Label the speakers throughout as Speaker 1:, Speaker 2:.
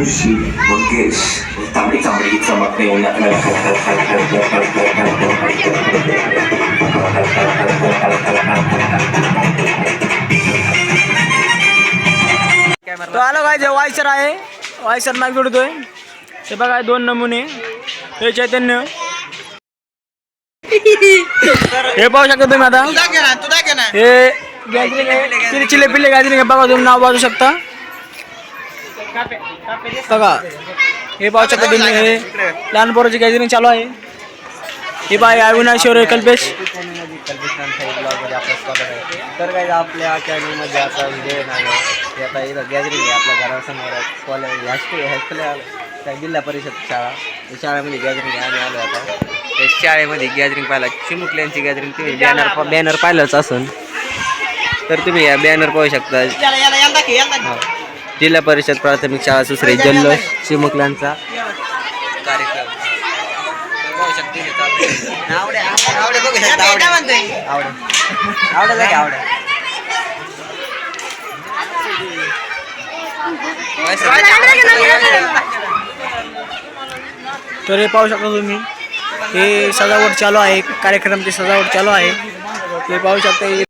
Speaker 1: Rishi Mangesh Tamri tamri
Speaker 2: samak ni unak जे वायसर आहे. वायसर माग जोडतोय हे बघा दोन नमुने. हे चैतन्य. हे पाहू शकता तुम्ही आता. हे गॅदरिंग चिले चिले पिल्ले गॅदरिंग आहे. बघा तुम्ही नाव वाजू शकता. बघा. हे पाहू शकता तुम्ही हे लहान पोराची गॅदरिंग चालू आहे. हे बाय अविनाश और कल्पेश.
Speaker 3: तर काय आपल्या अकॅडमीमध्ये आता नाही ते आता इथं गॅदरिंग आहे आपल्या घरासमोर कॉलेज हायस्कूल हायस्कूल त्या जिल्हा परिषद शाळा. त्या शाळेमध्ये गॅदरिंग आहे. आम्ही आलो आता. त्या शाळेमध्ये गॅदरिंग पाहिला. चिमुकल्यांची गॅदरिंग तुम्ही बॅनर बॅनर पाहिलंच असून तर तुम्ही या बॅनर पाहू शकता. हा. जिल्हा परिषद प्राथमिक शाळा सुसरे जल्लोष चिमुकल्यांचा. कार्यक्रम. पाहू शकता. आवडे आवडे आवडे आवडे आवडे जागे आवडे
Speaker 2: तर हे पाहू शकता तुम्ही हे सजावट चालू आहे कार्यक्रमाची सजावट चालू आहे. ते पाहू शकता हे-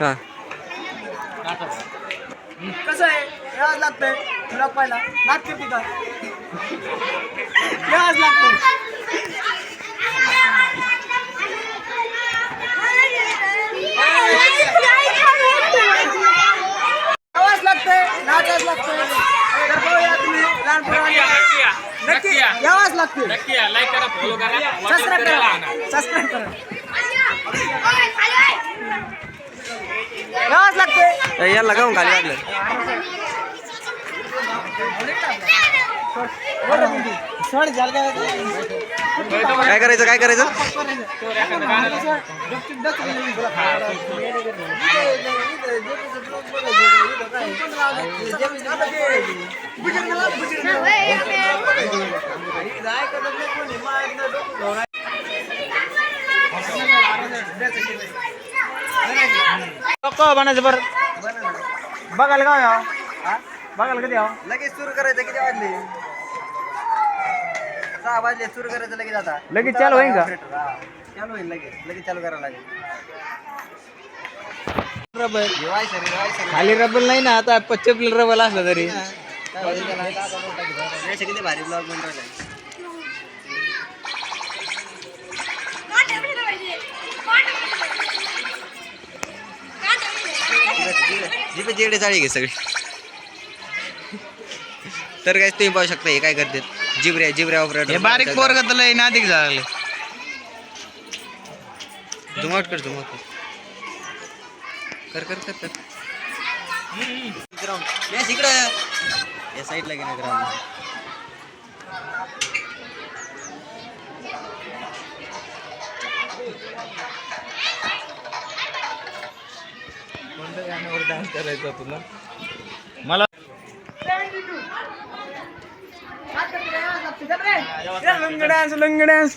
Speaker 3: हा.
Speaker 2: कसं आहे? याच लागतंय. ब्लॉग पाहिला. नाच करते का लागतंय. नाचाच लागतंय. तर पाहूया तुम्ही लहान पोरांनी. नक्की यावाच लागते
Speaker 4: लाईक करा फॉलो करा.
Speaker 2: सबस्क्राईब करा. सबस्क्राईब करा. यावाच लागते
Speaker 3: याला गाऊन खाली वाटलं
Speaker 2: काय
Speaker 3: काय करायचं काय करायचं?
Speaker 2: बनायचं बरं बघायला का यावं बघायला कधी यावं
Speaker 3: लगेच सुरू करायचं किती वाजले? सहा वाजले सुरू करायचं लगेच आता.
Speaker 2: लगेच चालू होईन का?
Speaker 3: हा. चालू होईल लगेच लगेच चालू करायला लागेल. सर
Speaker 2: खाली रबर नाही ना आता पच्चीस रबर असलं तरी.
Speaker 3: होईल किती भारी ब्लॉग बनवलाय जिबे जेडे चाळी घे सगळे. तर काय तुम्ही पाहू शकता हे काय करतात? जिबऱ्या जिबऱ्या ऑपरेटर
Speaker 2: बारीक पोरग तर लय नादिक झालं.
Speaker 3: झुमाट कर कर. कर कर कर कर. ग्राउंड या इकडं. या साईडला गेला ग्राउंड
Speaker 2: डान्स करायचा तुला? मला लंग डान्स लंग डान्स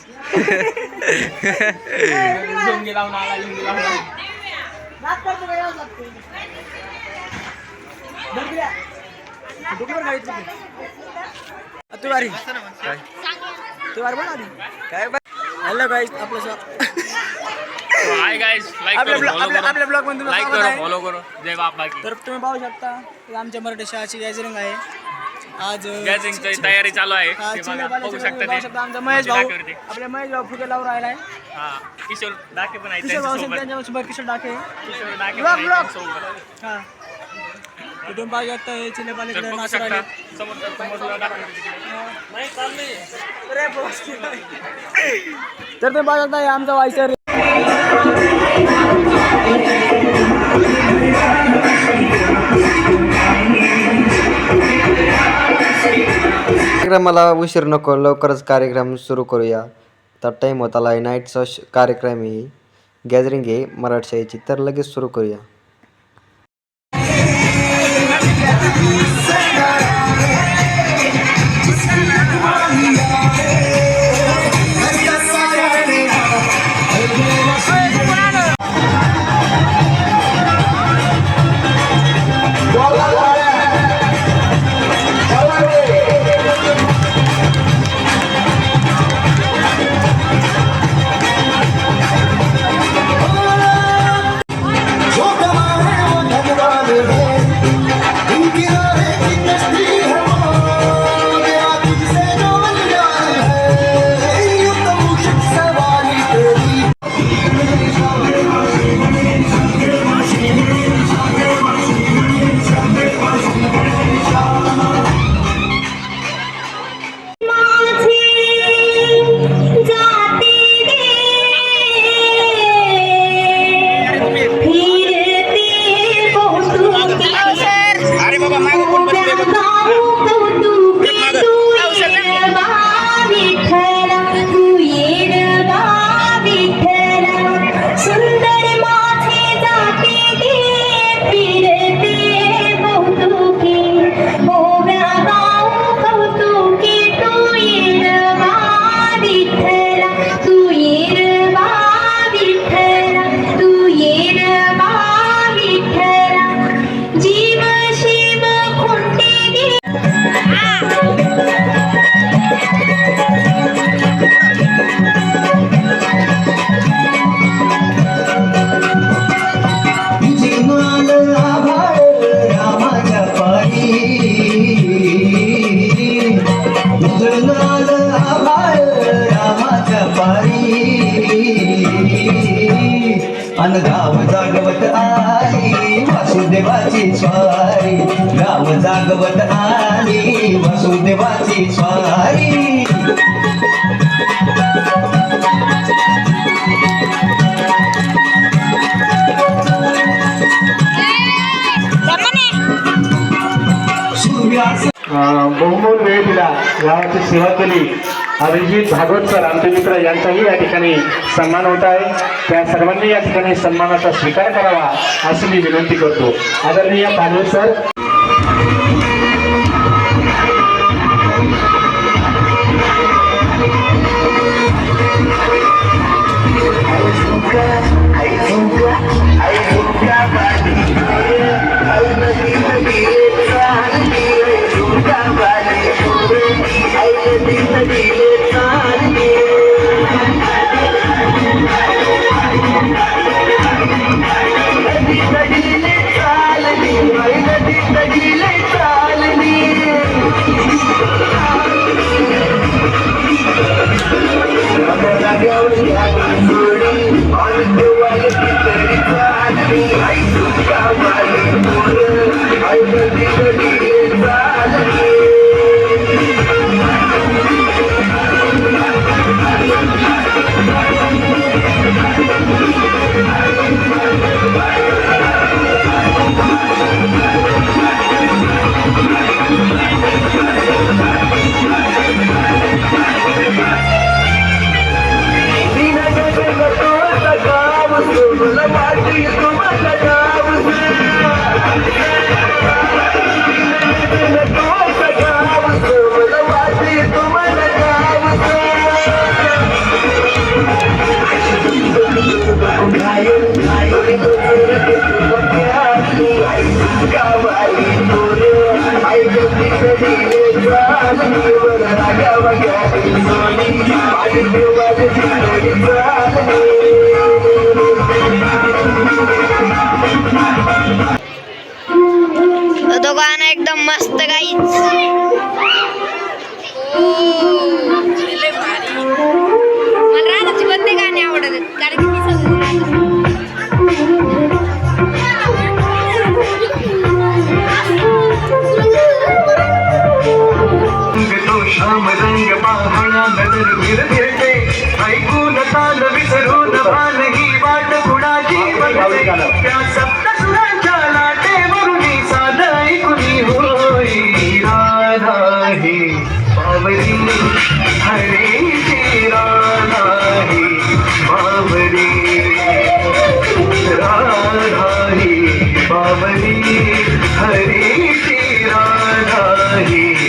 Speaker 2: लुंगी लावून आला लुंगी लावून आला. तू वारी तू वारी बोल आधी.
Speaker 3: काय
Speaker 2: हॅलो गाईस आपलं स-
Speaker 4: हाय गाइस लाईक
Speaker 2: आपल्या
Speaker 4: करो
Speaker 2: ब्लॉगमध्ये तुला
Speaker 4: लाईक
Speaker 2: स्वागत
Speaker 4: करो
Speaker 2: आहे.
Speaker 4: फॉलो करो. जय बापा की.
Speaker 2: तर तुम्ही पाहू शकता आमच्या मराठी शाळेची गॅदरिंग आहे. आज
Speaker 4: गॅसिंगची तयारी चालू आहे. ते बघा, शकता ते.
Speaker 2: आमचा महेश भाऊ.
Speaker 4: डाकेवरती.
Speaker 2: आपल्या महेश भाऊ फुगे लावून राहिलाय.
Speaker 4: हा किशोर डाके पण आहेत
Speaker 2: किशोर भाऊ
Speaker 4: त्यांच्यासोबत.
Speaker 2: त्यांच्यासोबत किशोर डाके.
Speaker 4: किशोर डाके त्यांच्यासोबत.
Speaker 2: हा. तर हे चिल्ले
Speaker 4: तर
Speaker 2: पाल्याकडे
Speaker 4: बघू
Speaker 2: नाचू
Speaker 4: शकता.
Speaker 2: राहिले.
Speaker 4: समोर समोरला दाखवते तिकडे.
Speaker 2: तर तुम्ही पाहू शकता हे आमचा वायसर.
Speaker 5: कार्यक्रमाला उशीर नको लवकरच कार्यक्रम सुरू करूया. तर टाईम होत आला आहे नाईटचा श कार्यक्रम आहे. गॅदरिंग आहे मराठशाहीची तर लगेच सुरू करूया.
Speaker 6: वासुदेवाची
Speaker 7: बहुमोल वेळ दिला गावाची सेवा केली अभिजित भागवत सर आमचे मित्र यांचाही या ठिकाणी सन्मान होत आहे. त्या सर्वांनी या ठिकाणी सन्मानाचा स्वीकार करावा अशी मी विनंती करतो. आदरणीय पालवे सर
Speaker 8: तो गाणं एकदम मस्त गाईच.
Speaker 6: ही वाट कुणाची बघते? त्या सप्तसुरांच्या लाटे मुरुगी साध ऐकुनी होय राधा हे. हरे राधा हे. पावली राधा हरे
Speaker 8: राधा हे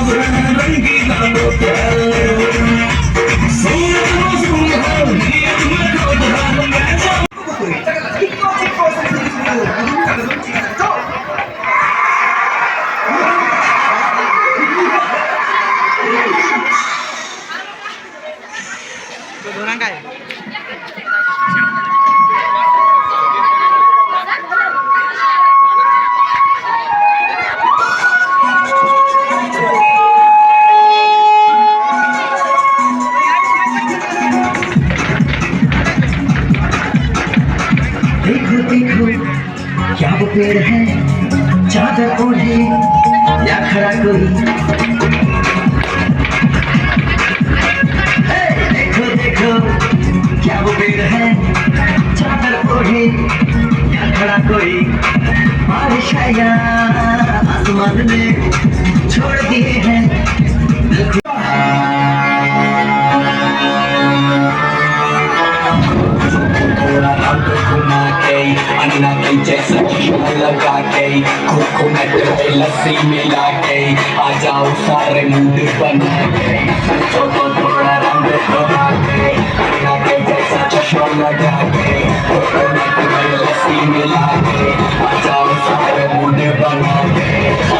Speaker 9: Father. हमने छोड़ दिए हैं।
Speaker 10: अन्ना की जैसा लगा के कोकोनट पे लस्सी मिला के आ जाओ सारे मूड बना के छोटो थोड़ा रंग बना के अन्ना के जैसा चश्मा लगा के कोकोनट पे लस्सी मिला के आ जाओ सारे मूड बना के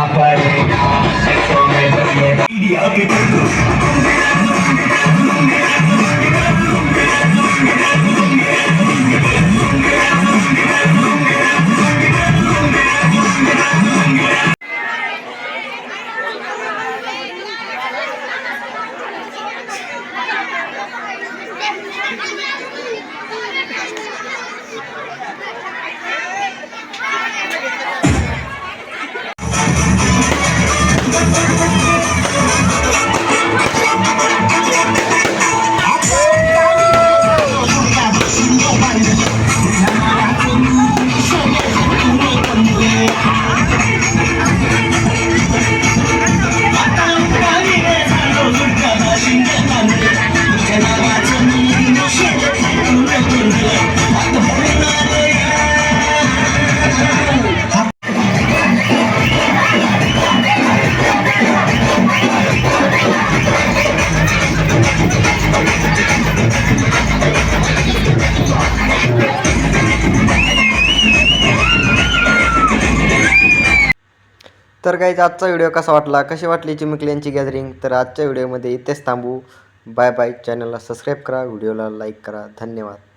Speaker 11: गाईज आजचा व्हिडिओ कसा वाटला? कशी वाटली चिमुकल्यांची गॅदरिंग तर आजच्या व्हिडिओमध्ये इथेच थांबू. बाय बाय चॅनलला सबस्क्राईब करा. व्हिडिओला लाईक करा. धन्यवाद.